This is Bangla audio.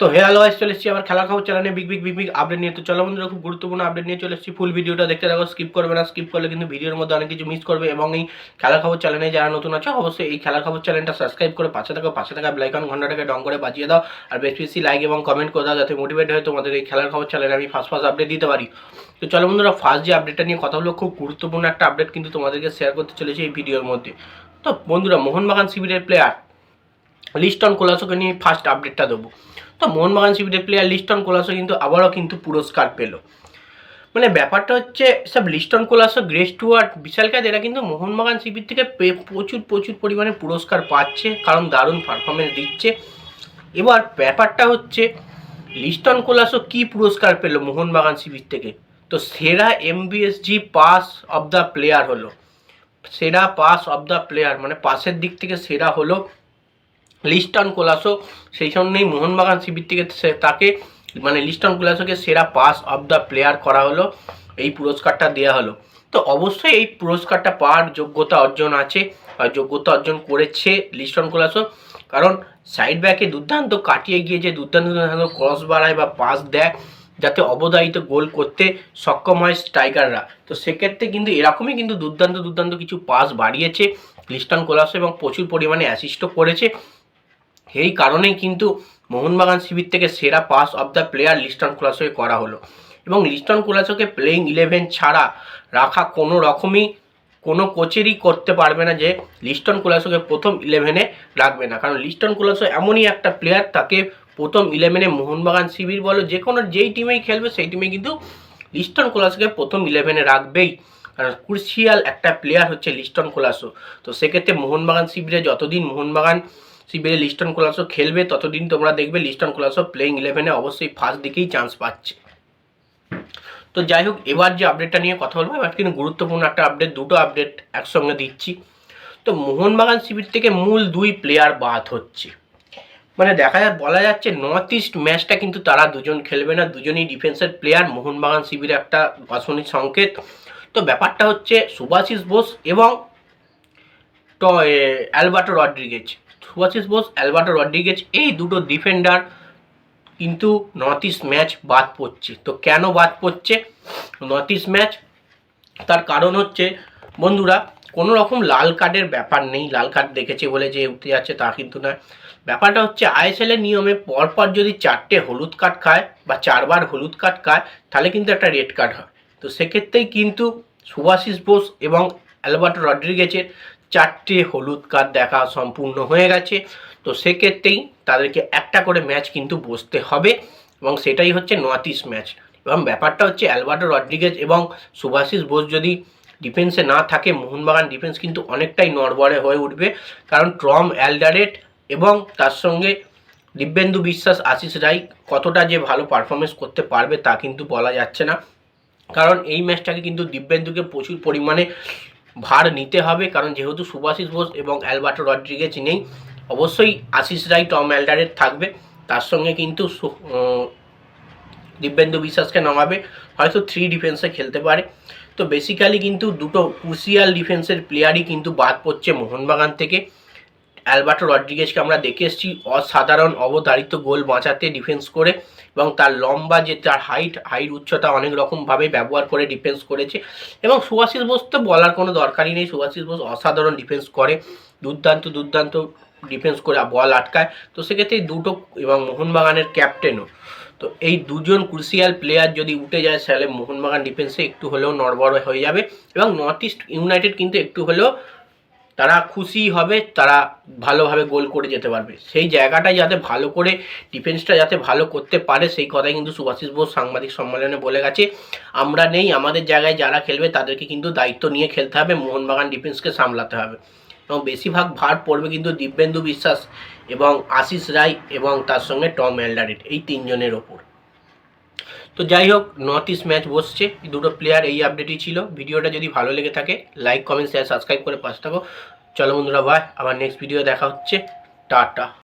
তো হ্যালো গাইস চলে এসেছি আবার খেলার খবর চ্যানেলে big big big big update নিয়ে। তো চলো বন্ধুরা, খুব গুরুত্বপূর্ণ আপডেট নিয়ে চলে এসেছি। ফুল ভিডিওটা দেখতে থাকো স্কিপ করবে না স্কিপ করলে কিন্তু ভিডিওর মধ্যে অনেক কিছু মিস করবে। এবং এই খেলার খবর চ্যানেলে যারা নতুন আছে, অবশ্যই এই খেলার খবর চ্যানেলটা সাবস্ক্রাইব করে পাশে থাকো, পাশে থাকা ব্লাইকন ঘন্টাটাকে ডং করে বাজিয়ে দাও। আর বেশি বেশি লাইক এবং কমেন্ট করে দাও, যাতে মোটিভেট হয়ে তোমাদের এই খেলার খবর চ্যানেলে আমি ফার্স্ট ফার্স্ট আপডেট দিতে পারি। তো চলো বন্ধুরা ফার্স্ট যে আপডেটটা নিয়ে কথা হলো খুব গুরুত্বপূর্ণ একটা আপডেট কিন্তু তোমাদেরকে শেয়ার করতে চলেছি এই ভিডিওর মধ্যে। তো বন্ধুরা, মোহনবাগান শিবিরের প্লেয়ার লিস্টন কোলাসোকে নিয়ে ফার্স্ট আপডেটটা দেবো। তো মোহনবাগান শিবিরের প্লেয়ার লিস্টন কোলাসো কিন্তু আবারও কিন্তু পুরস্কার পেল। মানে ব্যাপারটা হচ্ছে, সব লিস্টন কোলাসো গ্রেস টুয়ার্ড বিশাল কাজ এরা কিন্তু মোহনবাগান শিবির থেকে প্রচুর প্রচুর পরিমাণে পুরস্কার পাচ্ছে, কারণ দারুণ পারফরমেন্স দিচ্ছে। এবার ব্যাপারটা হচ্ছে লিস্টন কোলাসো কি পুরস্কার পেল মোহনবাগান শিবির থেকে? তো সেরা MBSG pass of the player হলো। সেরা পাস অফ দ্য প্লেয়ার মানে পাসের দিক থেকে সেরা হলো লিস্টন কোলাসো, সেই জন্যই মোহনবাগান শিবির থেকে তাকে মানে লিস্টন কোলাসোকে সেরা পাস অফ দ্য প্লেয়ার করা হলো, এই পুরস্কারটা দেওয়া হলো। তো অবশ্যই এই পুরস্কারটা পাওয়ার যোগ্যতা অর্জন আছে যোগ্যতা অর্জন করেছে লিস্টন কোলাসো, কারণ সাইড ব্যাকে দুর্দান্ত কাটিয়ে গিয়ে যে দুর্দান্ত দুর্দান্ত ক্রস বাড়ায় বা পাস দেয়, যাতে অবদায়িত গোল করতে সক্ষম হয় স্ট্রাইকাররা। তো সেক্ষেত্রে কিন্তু এরকমই কিন্তু দুর্দান্ত দুর্দান্ত কিছু পাস বাড়িয়েছে লিস্টন কোলাসো এবং প্রচুর পরিমাণে অ্যাসিস্টও করেছে। এই কারণেই কিন্তু মোহনবাগান শিবির থেকে সেরা pass of the player Liston কুলাসোকে করা হলো। এবং লিস্টন কুলাসোকে প্লেইং ইলেভেন ছাড়া রাখা কোনো রকমই কোনো কোচেরই করতে পারবে না যে লিস্টন কুলাসোকে প্রথম ইলেভেনে রাখবে না। কারণ লিস্টন কুলাসো এমনই একটা প্লেয়ার তাকে প্রথম ইলেভেনে মোহনবাগান শিবির বলো, যে কোনো যেই টিমেই খেলবে, সেই টিমে কিন্তু লিস্টন কোলাসোকে প্রথম ইলেভেনে রাখবেই। কারণ ক্রুশিয়াল একটা প্লেয়ার হচ্ছে লিস্টন কোলাসো। তো সেক্ষেত্রে মোহনবাগান শিবিরে যতদিন মোহনবাগান শিবিরে লিস্টন কোলাসো খেলবে, ততদিন তোমরা দেখবে লিস্টন কোলাসো প্লেইং ইলেভেনে অবশ্যই ফার্স্ট দিকেই চান্স পাচ্ছে। তো যাই হোক, এবার যে আপডেটটা নিয়ে কথা বলব, এবার কিন্তু গুরুত্বপূর্ণ একটা আপডেট দুটো আপডেট একসঙ্গে দিচ্ছি। তো মোহনবাগান শিবির থেকে মূল দুই প্লেয়ার বাদ হচ্ছে। মানে দেখা যায় বলা যাচ্ছে নর্থ ইস্ট ম্যাচটা কিন্তু তারা দুজন খেলবে না, দুজনই ডিফেন্সের প্লেয়ার মোহনবাগান শিবিরে একটা বাসনিক সংকেত। তো ব্যাপারটা হচ্ছে সুভাশিস বোস এবং Alberto Rodriguez. Subhasish Bose, Alberto Rodriguez এই দুটো ডিফেন্ডার কিন্তু নর্থ ইস্ট ম্যাচ বাদ পড়ছে। তো কেন বাদ পড়ছে? নর্থ ইস্ট ম্যাচ তার কারণ হচ্ছে, বন্ধুরা, কোনো রকম লাল কার্ডের ব্যাপার নেই। লাল কার্ড দেখেছে বলে যে উঠে যাচ্ছে তা কিন্তু নয়। ব্যাপারটা হচ্ছে আইএসএল এর নিয়মে পরপর যদি চারটে হলুদ কার্ড খায় বা চারবার হলুদ কার্ড খায়, তাহলে কিন্তু একটা রেড কার্ড হয়। তো সেক্ষেত্রেই কিন্তু সুভাশিস বোস এবং অ্যালবার্টো রড্রিগেজের চারটে হলুদ কার্ড দেখা সম্পূর্ণ হয়ে গেছে। তো সেক্ষেত্রেই তাদেরকে একটা করে ম্যাচ কিন্তু বসতে হবে এবং সেটাই হচ্ছে নর্থ ইস্ট ম্যাচ। এবং ব্যাপারটা হচ্ছে অ্যালবার্টো রড্রিগেজ এবং সুভাশিস বোস যদি ডিফেন্সে না থাকে, মোহনবাগান ডিফেন্স কিন্তু অনেকটাই নড়বড়ে হয়ে উঠবে। কারণ ট্রম অ্যালডারেট এবং তার সঙ্গে দিব্যেন্দু বিশ্বাস, আশিস রাই কতটা যে ভালো পারফরমেন্স করতে পারবে তা কিন্তু বলা যাচ্ছে না। কারণ এই ম্যাচটাকে কিন্তু দিব্যেন্দুকে প্রচুর পরিমাণে ভার নিতে হবে, কারণ যেহেতু সুভাষিস বোস এবং অ্যালবার্টো রড্রিগেজ নেই, অবশ্যই আশিস রায়, টম অ্যালডারেট থাকবে। তার সঙ্গে কিন্তু দিব্যেন্দু বিশ্বাসকে নামাবে, হয়তো থ্রি ডিফেন্সে খেলতে পারে। তো বেসিক্যালি কিন্তু দুটো ক্রুশিয়াল ডিফেন্সের প্লেয়ারই কিন্তু বাদ পড়ছে মোহনবাগান থেকে। অ্যালবার্টো রড্রিগেজকে আমরা দেখে এসেছি। অসাধারণ অবধারিত গোল বাঁচাতে ডিফেন্স করে এবং তার লম্বা যে তার হাইট হাইট উচ্চতা অনেক রকমভাবে ব্যবহার করে ডিফেন্স করেছে। এবং সুভাশিস বোস তো বলার কোনো দরকারই নেই। সুভাশিস বোস অসাধারণ ডিফেন্স করে। দুর্দান্ত দুর্দান্ত ডিফেন্স করে বল আটকায়। তো সেক্ষেত্রে দুটো এবং মোহনবাগানের ক্যাপ্টেনও। তো এই দুজন ক্রুশিয়াল প্লেয়ার যদি উঠে যায়, তাহলে মোহনবাগান ডিফেন্সে একটু হলেও নড়বড় হয়ে যাবে। এবং নর্থ ইস্ট ইউনাইটেড কিন্তু একটু হলেও তারা খুশি হবে, তারা ভালোভাবে গোল করে যেতে পারবে। সেই জায়গাটাই যাতে ভালো করে ডিফেন্সটা যাতে ভালো করতে পারে, সেই কথাই কিন্তু সুভাষিস বোস সাংবাদিক সম্মেলনে বলে গেছে। আমরা নেই, আমাদের জায়গায় যারা খেলবে তাদেরকে কিন্তু দায়িত্ব নিয়ে খেলতে হবে, মোহনবাগান ডিফেন্সকে সামলাতে হবে। এবং বেশিরভাগ ভার পড়বে কিন্তু দিব্যেন্দু বিশ্বাস এবং আশিস রায় এবং তার সঙ্গে টম এলডারেট এই তিনজনের ওপর। তো যাই হোক নর্থ ইস্ট ম্যাচ বসছে। দুটো প্লেয়ার এই আপডেটই ছিল। ভিডিওটা যদি ভালো লেগে থাকে লাইক কমেন্ট শেয়ার সাবস্ক্রাইব করে পাশে থাকো। চলো বন্ধুরা ভাই আবার নেক্সট ভিডিও দেখা হচ্ছে। টাটা।